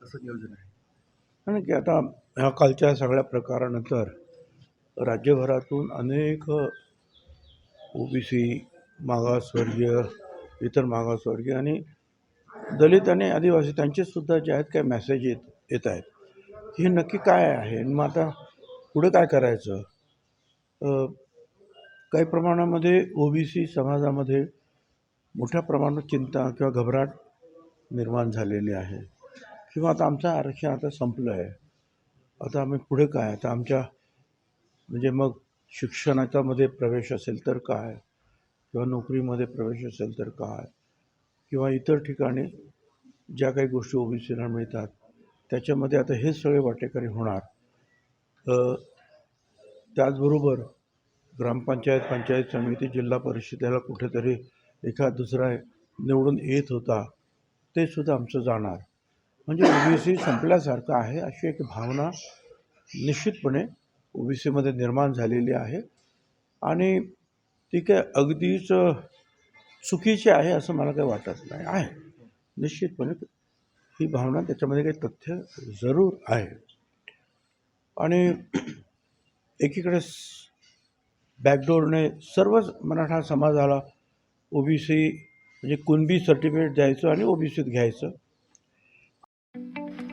असं योजना आहे? कारण की आता ह्या कालच्या सगळ्या प्रकारानंतर राज्यभरातून अनेक ओबीसी मागासवर्गीय इतर मागासवर्गीय आणि दलित आणि आदिवासी त्यांचेसुद्धा जे आहेत काय मेसेज येत येत आहेत. हे नक्की काय आहे? मग आता पुढे काय करायचं? काही प्रमाणामध्ये ओबीसी समाजामध्ये मोठ्या प्रमाणात चिंता किंवा घबराट निर्माण झालेली आहे. किंवा आता आमचं आरक्षण आता संपलं आहे. आता आम्ही पुढे काय? आता आमच्या म्हणजे मग शिक्षणाच्यामध्ये प्रवेश असेल तर काय? किंवा नोकरीमध्ये प्रवेश असेल तर काय? किंवा इतर ठिकाणी ज्या काही गोष्टी ओबीसीला मिळतात त्याच्यामध्ये आता हे सगळे वाटेकरी होणार. त्याचबरोबर ग्रामपंचायत पंचायत समिती जिल्हा परिषदेला कुठेतरी एखाद दुसरा निवडून येत होता ते सुद्धा आमचं जाणार. म्हणजे ओबीसी संपल्यासारखं आहे अशी एक भावना निश्चितपणे ओबीसीमध्ये निर्माण झालेली आहे. आणि ती काय अगदीच चुकीची आहे असं मला काही वाटत नाही. आहे. निश्चितपणे ही भावना त्याच्यामध्ये काही तथ्य जरूर आहे. आणि एकीकडे बॅकडोरने सर्वच मराठा समाजाला ओबीसी म्हणजे कुणबी सर्टिफिकेट द्यायचं आणि ओबीसीत घ्यायचं.